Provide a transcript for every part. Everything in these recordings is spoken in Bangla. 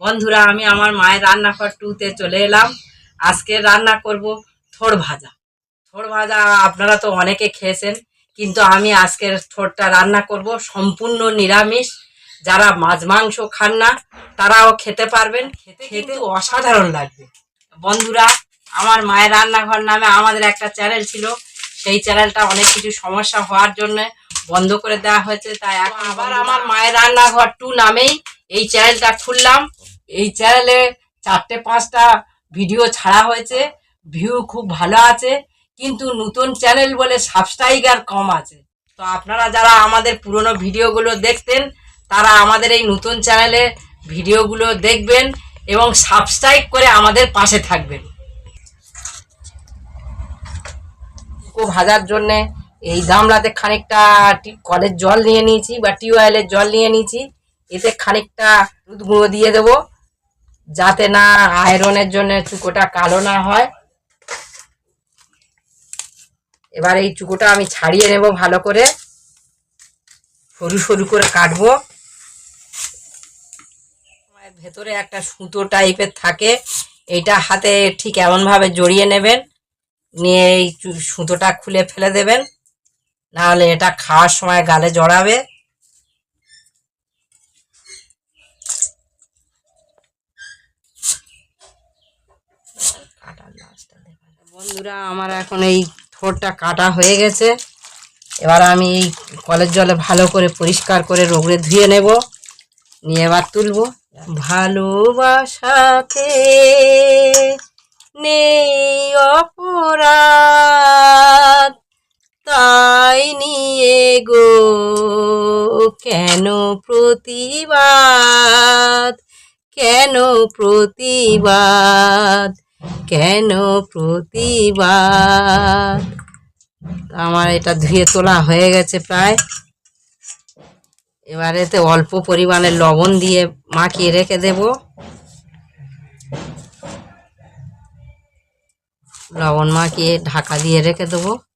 বন্ধুরা আমি আমার মায়ের রান্নাঘর টুতে চলে এলাম। আজকে রান্না করব থোড় ভাজা। থোড় ভাজা আপনারা তো অনেকে খেয়েছেন কিন্তু আমি আজকের থোড়টা রান্না করব সম্পূর্ণ নিরামিষ। যারা মাছ মাংস খান না তারাও খেতে পারবেন। খেতে খেতে অসাধারণ লাগবে। বন্ধুরা আমার মায়ের রান্নাঘর নামে আমাদের একটা চ্যানেল ছিল। সেই চ্যানেলটা অনেক কিছু সমস্যা হওয়ার জন্য বন্ধ করে দেওয়া হয়েছে। তাই এখন আবার আমার মায়ের রান্নাঘর টু নামেই এই চ্যানেলটা খুললাম। এই চ্যানেলে চারটে পাঁচটা ভিডিও ছাড়া হয়েছে। ভিউ খুব ভালো আছে। কিন্তু নতুন চ্যানেল বলে সাবস্ক্রাইবার কম আছে। তো আপনারা যারা আমাদের পুরনো ভিডিওগুলো দেখতেন, তারা আমাদের এই নতুন চ্যানেলে ভিডিওগুলো দেখবেন এবং সাবস্ক্রাইব করে আমাদের পাশে থাকবেন। ভাজার জন্যে এই গামলাতে খানিকটা কলের জল নিয়ে নিয়েছি বা টিউবওয়েলের জল নিয়ে নিয়েছি। এতে খানিকটা দুধ গুঁড়ো দিয়ে দেবো, যাতে না আয়রনের জন্য চুকোটা কালো না হয়। এবার এই চুকোটা আমি ছাড়িয়ে নেব ভালো করে। সরু সরু করে কাটবো। ভেতরে একটা সুতো টাইপের থাকে, এইটা হাতে ঠিক এমনভাবে জড়িয়ে নেবেন, নিয়ে এই সুতোটা খুলে ফেলে দেবেন। নাহলে এটা খাওয়ার সময় গালে জড়াবে। বন্ধুরা, আমার এখন এই ঠোঁটটা কাটা হয়ে গেছে। এবার আমি এই কলের জলে ভালো করে পরিষ্কার করে রোগড়ে ধুয়ে নেব। নিয়ে এবার তুলবো। ভালোবাসাতে নেই অপরাধ, তাই নিয়ে গো কেন প্রতিবাদ কেন প্রতিবাদ? কেন প্রতিবার আমার এটা ধুয়ে তোলা হয়ে গেছে প্রায়। এবারে তো অল্প পরিমাণে লবণ দিয়ে মাখিয়ে রেখে দেব। লবণ মাখিয়ে ঢাকা দিয়ে রেখে দেবো।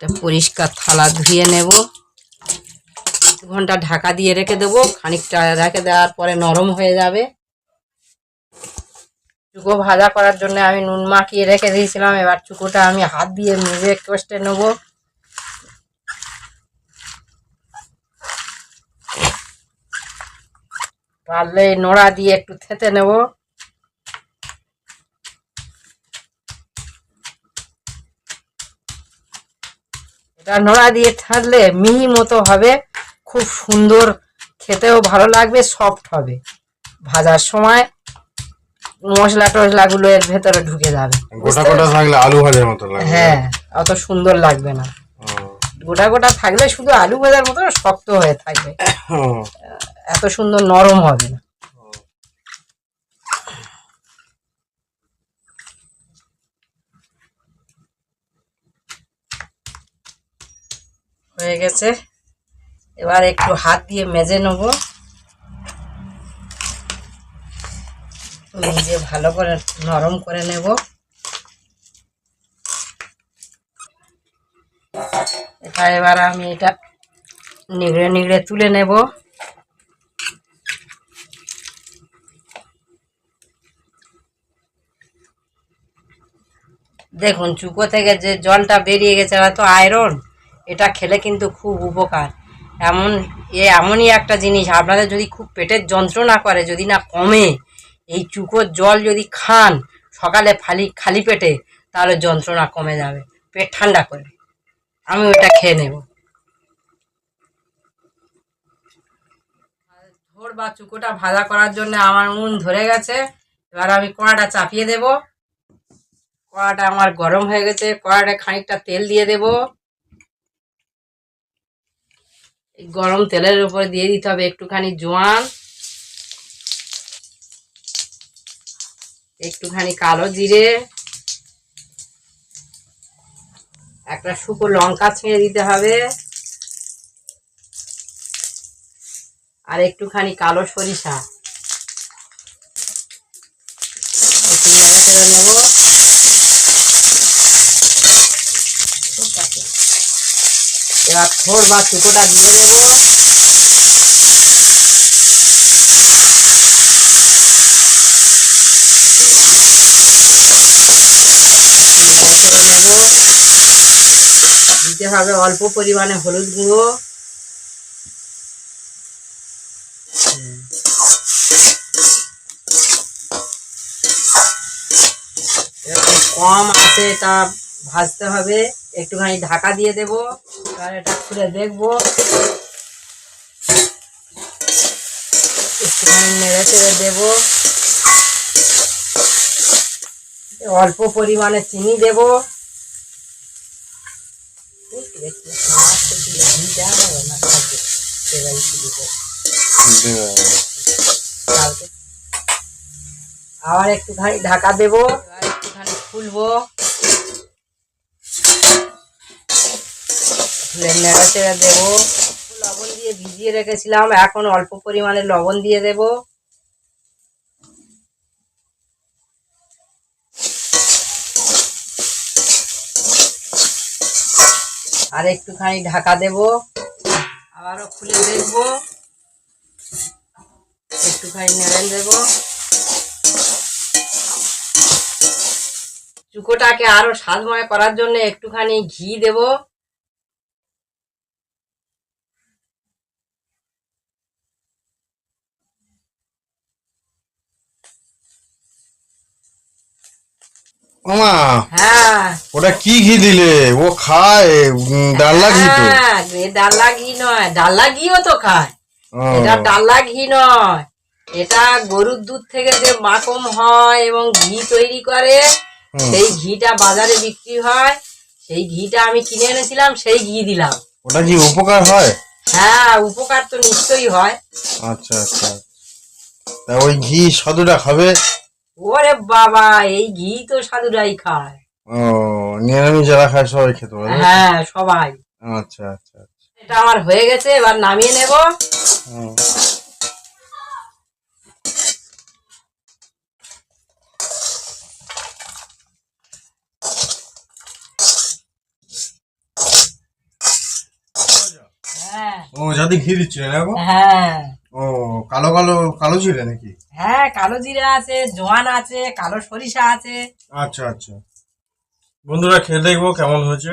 একটা পরিষ্কার থালা ধুয়ে নেব। দু ঘণ্টা ঢাকা দিয়ে রেখে দেবো। খানিকটা রেখে দেওয়ার পরে নরম হয়ে যাবে। চুকো ভাজা করার জন্য আমি নুন মাখিয়ে রেখে দিয়েছিলাম। এবার চুকোটা আমি হাত দিয়ে মেজে কষ্টে নেব। পারলে নোড়া দিয়ে একটু থেতে নেব। নোড়া দিয়ে থাকলে মিহি মতো হবে খুব সুন্দর খেতেও ভালো লাগবে সফট হবে। ভাজার সময় মশলা টশলাগুলো এর ভেতরে ঢুকে যাবে। গোটা গোটা থাকলে আলু ভাজার মতো হ্যাঁ অত সুন্দর লাগবে না। গোটা গোটা থাকলে শুধু আলু ভাজার মতো শক্ত হয়ে থাকবে। এত সুন্দর নরম হবে না। হয়ে গেছে। এবার একটু হাত দিয়ে মেজে নেব। নিজে ভালো করে নরম করে নেব। এটা এবার আমি এটা নিগড়ে নিগড়ে তুলে নেব। দেখুন চুকো থেকে যে জলটা বেরিয়ে গেছে এটা তো আয়রন এটা খেলে কিন্তু খুব উপকার। এমন, এ এমনই একটা জিনিস, আপনাদের যদি খুব পেটের যন্ত্রণা করে, যদি না কমে, এই চুকোর জল যদি খান, সকালে খালি খালি পেটে, তাহলে যন্ত্রণা কমে যাবে। পেট ঠান্ডা করবে। আমি ওটা খেয়ে নেব। ঝোড় বা চুকোটা ভাজা করার জন্য আমার উন ধরে গেছে। এবার আমি কড়াটা চাপিয়ে দেব। কড়াটা আমার গরম হয়ে গেছে। কড়াটা খানিকটা তেল দিয়ে দেব এই গরম তেলের উপরে দিয়ে দিতে হবে একটুখানি জোয়ান। একটুখানি কালো জিরে। একটা শুকো লঙ্কা ছেড়ে দিতে হবে। আর একটুখানি কালো সরিষা। একটু নেব ঠিক আছে এবার থোড় বা চুকোটা দিয়ে দেবো নেড়ে দিতে হবে অল্প পরিমাণে হলুদ গুঁড়ো। কম আছে এটা ভাজতে হবে। একটুখানি ঢাকা দিয়ে দেব। এবার এটা খুলে দেখব। একটুখানি নেড়ে চেড়ে দেবো। অল্প পরিমাণে চিনি দেব। আবার একটুখানি ঢাকা দেব। একটুখানি খুলবো খুলে নেড়ে চেড়ে দেবো। লবণ দিয়ে ভিজিয়ে রেখেছিলাম। এখন অল্প পরিমাণে লবণ দিয়ে দেবো। আর একটুখানি ঢাকা দেব। আবারও খুলে দেখব। একটুখানি নেড়ে দেব। চুকোটাকে আরও স্বাদময় করার জন্য একটুখানি ঘি দেব। ওমা হ্যাঁ। ওটা কি ঘি দিলে? ও খায় ডাল্লা ঘি তো। হ্যাঁ ডাল্লা ঘি নয়। ডাল্লা ঘিও তো খায়। এটা ডাল্লা ঘি নয়। এটা গরুর দুধ থেকে যে মাখন হয় এবং ঘি তৈরি করে সেই ঘিটা বাজারে বিক্রি হয়। সেই ঘিটা আমি কিনে এনেছিলাম সেই ঘি দিলাম। ওটা কি উপকার হয়? হ্যাঁ উপকার তো নিশ্চয়ই হয়। আচ্ছা আচ্ছা। তা ওই ঘি সদুটা খাবে? ওরে বাবা এই ঘি তো সাধুরাই খায়। ও নিরামিষ যারা খায় সবাই খেতে পারে হ্যাঁ সবাই। আচ্ছা আচ্ছা আচ্ছা। এটা আমার হয়ে গেছে এবার নামিয়ে নেব। হ্যাঁ। ও যাতে ঘি দিচ্ছিলেন হ্যাঁ। ও কালো কালো কালো ছিল নাকি? হ্যাঁ কালো জিরা আছে জোয়ান আছে কালো সরিষা আছে। আচ্ছা আচ্ছা। বন্ধুরা খেয়ে দেখব কেমন হয়েছে।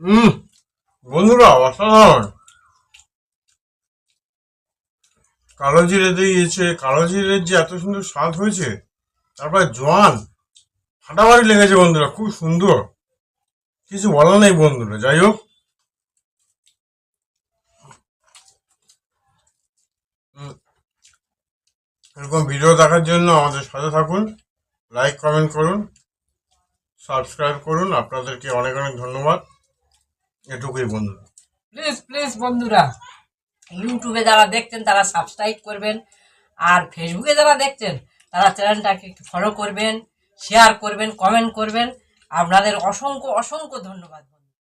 হুম বন্ধুরা অসাধারণ। কালো জিরে দিয়েছে কালো জিরের যে এত সুন্দর স্বাদ হয়েছে তারপরে জোয়ান। ফাটাফাটি লেগেছে বন্ধুরা, খুব সুন্দর। কিছু বলার নেই বন্ধুরা, যাই হোক। এরকম ভিডিও দেখার জন্য আমাদের সাথে থাকুন লাইক কমেন্ট করুন সাবস্ক্রাইব করুন, আপনাদেরকে অনেক অনেক ধন্যবাদ। এটুকুই বন্ধুরা। প্লিজ প্লিজ বন্ধুরা ইউটিউবে যারা দেখছেন, তারা সাবস্ক্রাইব করবেন, আর ফেসবুকে যারা দেখছেন, তারা চ্যানেলটাকে একটু ফলো করবেন। শেয়ার করবেন কমেন্ট করবেন। আপনাদের অসংখ্য অসংখ্য ধন্যবাদ।